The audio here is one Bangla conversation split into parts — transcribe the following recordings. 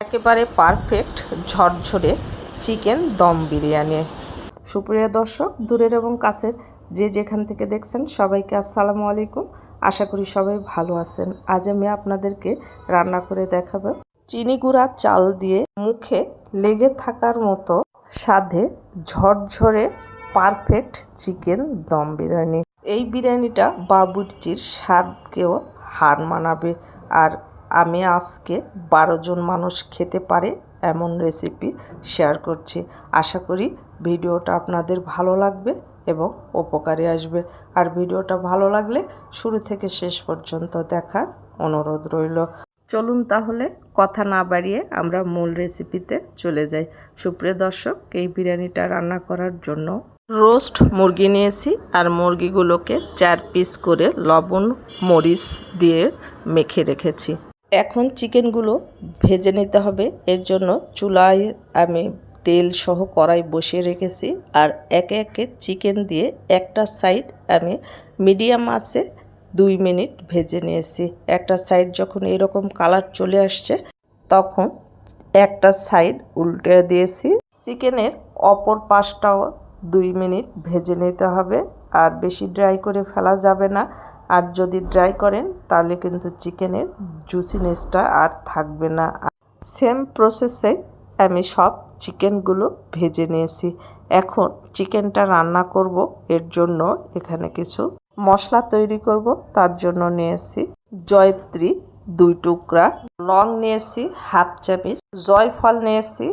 একেবারে পারফেক্ট ঝরঝরে চিকেন দম বিরিয়ানি। সুপ্রিয় দর্শক, দূরের এবং কাছের যে যেখান থেকে দেখছেন সবাইকে আসসালামু আলাইকুম। আশা করি সবাই ভালো আছেন। আজ আমি আপনাদেরকে রান্না করে দেখাবো চিনি গুঁড়া চাল দিয়ে মুখে লেগে থাকার মতো স্বাদে ঝরঝরে পারফেক্ট চিকেন দম বিরিয়ানি। এই বিরিয়ানিটা বাবুর্চির স্বাদকেও হার মানাবে। আর আমি আজকে বারো জন মানুষ খেতে পারে এমন রেসিপি শেয়ার করছি। আশা করি ভিডিওটা আপনাদের ভালো লাগবে এবং উপকারে আসবে। আর ভিডিওটা ভালো লাগলে শুরু থেকে শেষ পর্যন্ত দেখার অনুরোধ রইল। চলুন তাহলে কথা না বাড়িয়ে আমরা মূল রেসিপিতে চলে যাই। সুপ্রিয় দর্শক, এই বিরিয়ানিটা রান্না করার জন্য রোস্ট মুরগি নিয়েছি আর মুরগিগুলোকে চার পিস করে লবণ, মরিচ দিয়ে মেখে রেখেছি। এখন চিকেনগুলো ভেজে নিতে হবে। এর জন্য চুলায় আমি তেল সহ কড়াই বসিয়ে রেখেছি। আর একে একে চিকেন দিয়ে একটা সাইড আমি মিডিয়াম আছে দুই মিনিট ভেজে নিয়েছি। একটা সাইড যখন এরকম কালার চলে আসছে, তখন একটা সাইড উল্টে দিয়েছি। চিকেনের অপর পাশটাও দুই মিনিট ভেজে নিতে হবে। আর বেশি ড্রাই করে ফেলা যাবে না। আর যদি ড্রাই করেন, তাহলে কিন্তু চিকেনের জুসিনেসটা আর থাকবে না। সেম প্রসেসে আমি সব চিকেনগুলো ভেজে নিয়েছি। এখন চিকেনটা রান্না করব, এর জন্য এখানে কিছু মশলা তৈরি করব, তার জন্য নিয়েছি জয়ত্রী দুই টুকরা, লং নিয়েছি হাফ চামিচ, জয়ফল নিয়েছি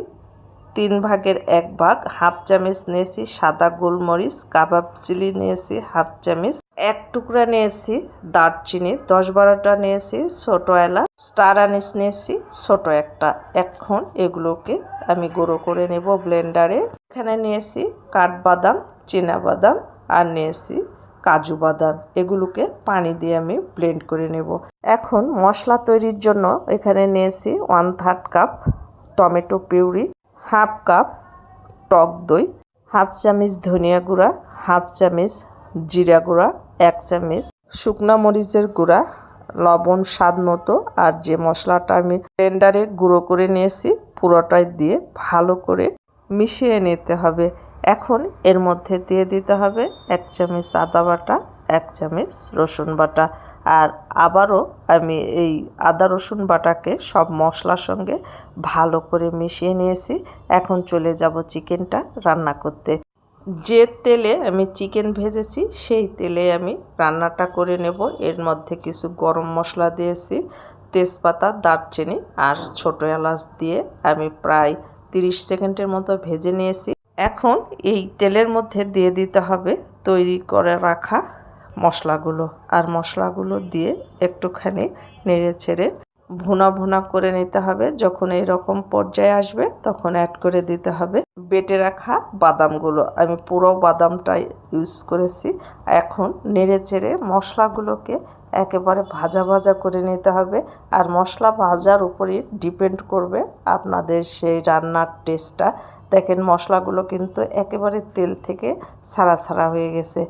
তিন ভাগের এক ভাগ, হাফ চামচ নিয়েছি সাদা গোলমরিচ, কাবাব চিলি নিয়েছি হাফ চামচ এক টুকরা নিয়েছি দারচিনি, দশ বারোটা নিয়েছি ছোট এলাচ, স্টার আনিস নিয়েছি ছোট একটা। এখন এগুলোকে আমি গুঁড়ো করে নেব ব্লেন্ডারে। এখানে নিয়েছি কাঠবাদাম বাদাম আর নিয়েছি কাজু বাদাম। এগুলোকে পানি দিয়ে আমি ব্লেন্ড করে নেব। এখন মশলা তৈরির জন্য এখানে নিয়েছি one third cup tomato puree, half cup টক দই, হাফ চামচ ধনিয়া গুঁড়া, হাফ চামচ জিরা গুঁড়া এক চামচ শুকনা মরিচের গুঁড়া, লবণ, স্বাদ মতো, আর যে মশলাটা আমি ব্লেন্ডারে গুঁড়ো করে নিয়েছি, পুরোটাই দিয়ে ভালো করে মিশিয়ে নিতে হবে। এখন এর মধ্যে দিয়ে দিতে হবে এক চামচ আদা বাটা এক চামচ রসুন বাটা, আর আবারও আমি এই আদা রসুন বাটাকে সব মশলার সঙ্গে ভালো করে মিশিয়ে নিয়েছি। এখন চলে যাব চিকেনটা রান্না করতে। যে তেলে আমি চিকেন ভেজেছি, সেই তেলে আমি রান্নাটা করে নেব। এর মধ্যে কিছু গরম মশলা দিয়েছি, তেজপাতা, দারচিনি আর ছোটো এলাচ দিয়ে আমি প্রায় তিরিশ সেকেন্ডের মতো ভেজে নিয়েছি। এখন এই তেলের মধ্যে দিয়ে দিতে হবে তৈরি করে রাখা মশলাগুলো। আর মশলাগুলো দিয়ে একটুখানি নেড়ে ছেড়ে ভুনা ভুনা করে নিতে হবে। যখন এই রকম পর্যায়ে আসবে, তখন অ্যাড করে দিতে হবে। বেটে রাখা বাদামগুলো, আমি পুরো বাদামটাই ইউজ করেছি। এখন নেড়ে চেড়ে মশলাগুলোকে একেবারে ভাজা ভাজা করে নিতে হবে। আর মশলা ভাজার উপরই ডিপেন্ড করবে আপনাদের সেই রান্নার টেস্টটা দেখেন মশলাগুলো কিন্তু একেবারে তেল থেকে ছাড়া ছাড়া হয়ে গেছে।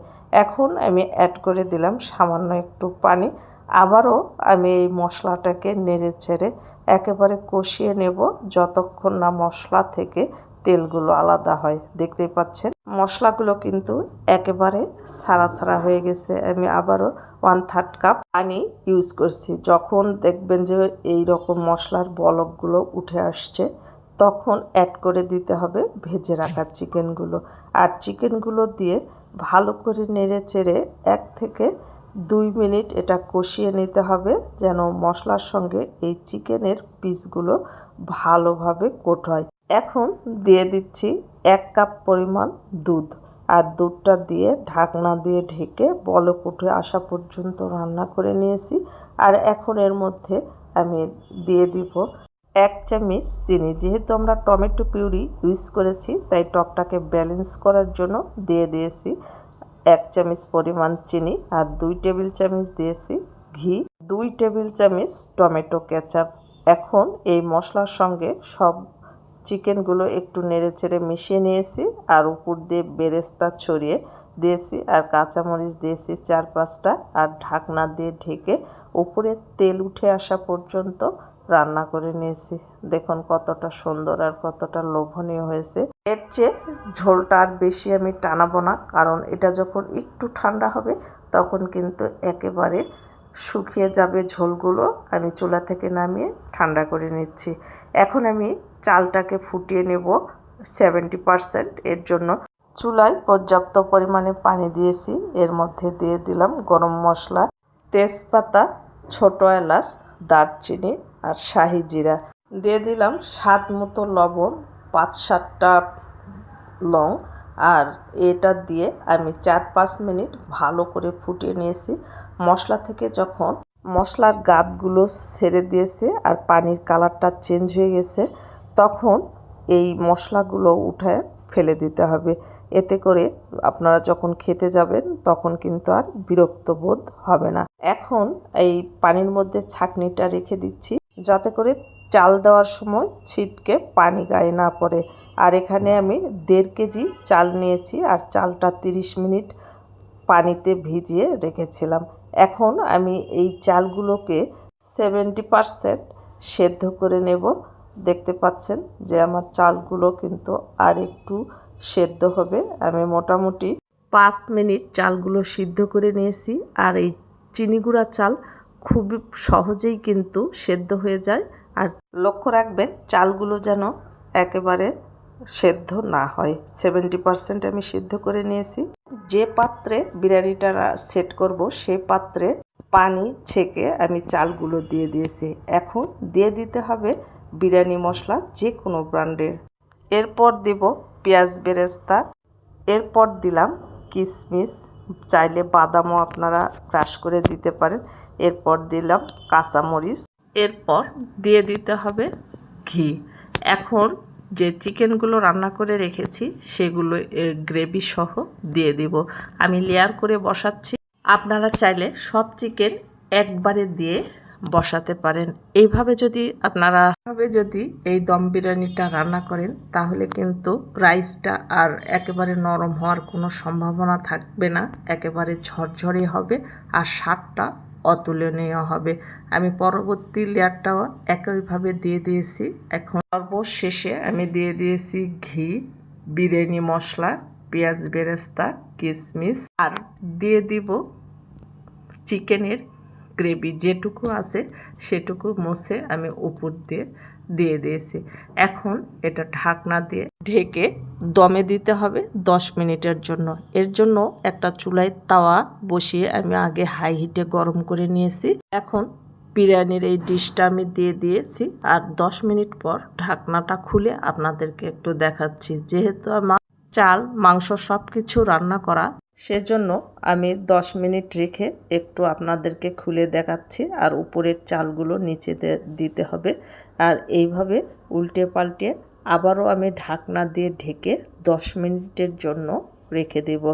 এখন আমি অ্যাড করে দিলাম সামান্য একটু পানি। আবারও আমি এই মশলাটাকে নেড়ে ছেড়ে একেবারে কষিয়ে নেব যতক্ষণ না মশলা থেকে তেলগুলো আলাদা হয়। দেখতেই পাচ্ছেন, মশলাগুলো কিন্তু একেবারে সারা সারা হয়ে গেছে। আমি আবারও ওয়ান থার্ড কাপ পানি ইউজ করছি। যখন দেখবেন যে এই রকম মশলার বলকগুলো উঠে আসছে, তখন অ্যাড করে দিতে হবে ভেজে রাখা চিকেনগুলো আর চিকেনগুলো দিয়ে ভালো করে নেড়ে চেড়ে এক থেকে দুই মিনিট এটা কষিয়ে নিতে হবে যেন মশলার সঙ্গে এই চিকেনের পিসগুলো ভালোভাবে কোট হয়। এখন দিয়ে দিচ্ছি এক কাপ পরিমাণ দুধ আর দুধটা দিয়ে ঢাকনা দিয়ে ঢেকে বলক উঠে আসা পর্যন্ত রান্না করে নিয়েছি। আর এখন এর মধ্যে আমি দিয়ে দিব এক চামচ চিনি। যেহেতু আমরা টমেটো পিউরি ইউজ করেছি, তাই টকটাকে ব্যালেন্স করার জন্য দিয়ে দিয়েছি। এক চামচ পরিমাণ চিনি আর দুই টেবিল চামচ দিয়েছি ঘি, দুই টেবিল চামচ টমেটো কেচাপ। এখন এই মশলার সঙ্গে সব চিকেনগুলো একটু নেড়ে চেড়ে মিশিয়ে নিয়েছি আর উপর দিয়ে বেরেস্তা ছড়িয়ে দিয়েছি আর কাঁচামরিচ দিয়েছি চার পাঁচটা আর ঢাকনা দিয়ে ঢেকে উপরে তেল উঠে আসা পর্যন্ত রান্না করে নিয়েছি। দেখুন কতটা সুন্দর আর কতটা লোভনীয় হয়েছে। এর চেয়ে ঝোলটা আর বেশি আমি টানাবো না, কারণ এটা যখন একটু ঠান্ডা হবে তখন কিন্তু একেবারে শুকিয়ে যাবে ঝোলগুলো। আমি চুলা থেকে নামিয়ে ঠান্ডা করে নিচ্ছি। এখন আমি চালটাকে ফুটিয়ে নেব সেভেন্টি পারসেন্ট এর জন্য চুলায় পর্যাপ্ত পরিমাণে পানি দিয়েছি। এর মধ্যে দিয়ে দিলাম গরম মশলা, তেজপাতা, ছোট এলাচ, দারচিনি আর শাহি জিরা। দিয়ে দিলাম স্বাদ মতো লবণ পাঁচ সাতটা লং। আর এটা দিয়ে আমি চার পাঁচ মিনিট ভালো করে ফুটিয়ে নিয়েছি। মশলা থেকে যখন মশলার গাদগুলো ছেড়ে দিয়েছে আর পানির কালারটা চেঞ্জ হয়ে গেছে, তখন এই মশলাগুলো উঠে ফেলে দিতে হবে। এতে করে আপনারা যখন খেতে যাবেন, তখন কিন্তু আর বিরক্ত বোধ হবে না। এখন এই পানির মধ্যে ছাকনিটা রেখে দিচ্ছি, যাতে করে চাল দেওয়ার সময় ছিটকে পানি গায়ে না পড়ে। আর এখানে আমি দেড় কেজি চাল নিয়েছি আর চালটা তিরিশ মিনিট পানিতে ভিজিয়ে রেখেছিলাম। এখন আমি এই চালগুলোকে সেভেন্টি পারসেন্ট সেদ্ধ করে নেব। দেখতে পাচ্ছেন যে আমার চালগুলো কিন্তু আর একটু সেদ্ধ হবে। আমি মোটামুটি পাঁচ মিনিট চালগুলো সিদ্ধ করে নিয়েছি আর এই চিনি গুঁড়া চাল খুবই সহজেই কিন্তু সেদ্ধ হয়ে যায়। আর লক্ষ্য রাখবেন, চালগুলো যেন একেবারে সেদ্ধ না হয়। সেভেন্টি পারসেন্ট আমি সিদ্ধ করে নিয়েছি। যে পাত্রে বিরিয়ানিটা সেট করব সেই পাত্রে পানি ছেঁকে আমি চালগুলো দিয়ে দিয়েছি। এখন দিয়ে দিতে হবে বিরিয়ানি মশলা যে কোনো ব্র্যান্ডের। এরপর দেব পেঁয়াজ বেরেস্তা। এরপর দিলাম কিশমিশ চাইলে বাদামও আপনারা ক্রাশ করে দিতে পারেন। এরপর দিলাম কাঁচামরিচ। এরপর দিয়ে দিতে হবে ঘি। এখন যে চিকেনগুলো রান্না করে রেখেছি, সেগুলো এর গ্রেভি সহ দিয়ে দিব। আমি লেয়ার করে বসাচ্ছি। আপনারা চাইলে সব চিকেন একবারে দিয়ে বসাতে পারেন। এইভাবে যদি আপনারা ভাবে যদি এই দম বিরিয়ানিটা রান্না করেন, তাহলে কিন্তু রাইসটা আর একেবারে নরম হওয়ার কোনো সম্ভাবনা থাকবে না। একেবারে ঝরঝরে হবে আর স্বাদটা অতুলনীয় হবে। আমি পরবর্তী লেয়ারটাও একইভাবে দিয়ে দিয়েছি। এখন সর্বশেষে আমি দিয়ে দিয়েছি ঘি, বিরিয়ানি মশলা, পেঁয়াজ বেরেস্তা কিশমিশ আর দিয়ে দিব চিকেনের গ্রেভি। যেটুকু আছে সেটুকু মুছে আমি উপর দিয়ে দিয়ে দিয়েছি। এখন এটা ঢাকনা দিয়ে ঢেকে দমে দিতে হবে দশ মিনিটের জন্য। এর জন্য একটা চুলায় তাওয়া বসিয়ে আমি আগে হাই হিটে গরম করে নিয়েছি। এখন বিরিয়ানির এই ডিশটা আমি দিয়ে দিয়েছি। আর দশ মিনিট পর ঢাকনাটা খুলে আপনাদেরকে একটু দেখাচ্ছি। যেহেতু আমার চাল, মাংস সব কিছু রান্না করা। সেজন্য আমি দশ মিনিট রেখে একটু আপনাদেরকে খুলে দেখাচ্ছি আর উপরের চালগুলো নিচে দিতে হবে। আর এইভাবে উল্টে পাল্টে আবারও আমি ঢাকনা দিয়ে ঢেকে দশ মিনিটের জন্য রেখে দেব।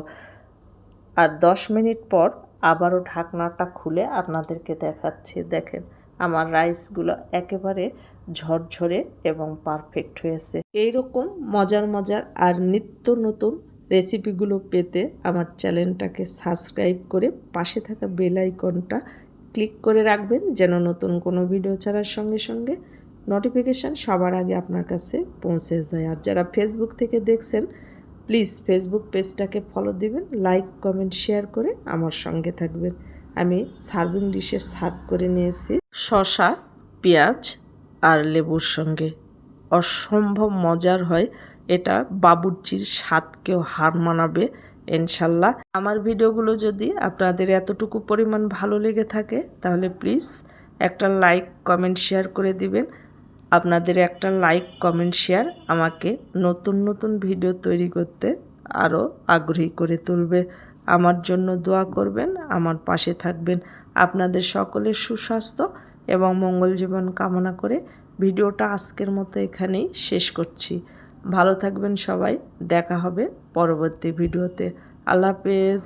আর দশ মিনিট পর আবারও ঢাকনাটা খুলে আপনাদেরকে দেখাচ্ছি। দেখেন, আমার রাইসগুলো একেবারে ঝরঝরে এবং পারফেক্ট হয়েছে। এইরকম মজার মজার আর নিত্য নতুন রেসিপিগুলো পেতে আমার চ্যানেলটাকে সাবস্ক্রাইব করে পাশে থাকা বেল আইকনটা ক্লিক করে রাখবেন, যেন নতুন কোনো ভিডিও ছাড়ার সঙ্গে সঙ্গে নোটিফিকেশান সবার আগে আপনার কাছে পৌঁছে যায়। আর যারা ফেসবুক থেকে দেখছেন প্লিজ ফেসবুক পেজটাকে ফলো দিবেন লাইক কমেন্ট শেয়ার করে আমার সঙ্গে থাকবেন। আমি সার্ভিং ডিশে সার্ভ করে নিয়েছি। শশা পেঁয়াজ আর লেবুর সঙ্গে। অসম্ভব মজার হয় এটা। বাবুর্চির স্বাদকেও হার মানাবে, ইনশাল্লাহ। আমার ভিডিওগুলো যদি আপনাদের এতটুকু পরিমাণ ভালো লেগে থাকে, তাহলে প্লিজ একটা লাইক, কমেন্ট, শেয়ার করে দিবেন। আপনাদের একটা লাইক, কমেন্ট, শেয়ার আমাকে নতুন নতুন ভিডিও তৈরি করতে আরও আগ্রহী করে তুলবে। আমার জন্য দোয়া করবেন, আমার পাশে থাকবেন। আপনাদের সকলের সুস্বাস্থ্য। এবং মঙ্গল জীবন কামনা করে ভিডিওটা আজকের মতো এখানেই শেষ করছি। ভালো থাকবেন সবাই, দেখা হবে পরবর্তী ভিডিওতে। আল্লাহ হাফেজ।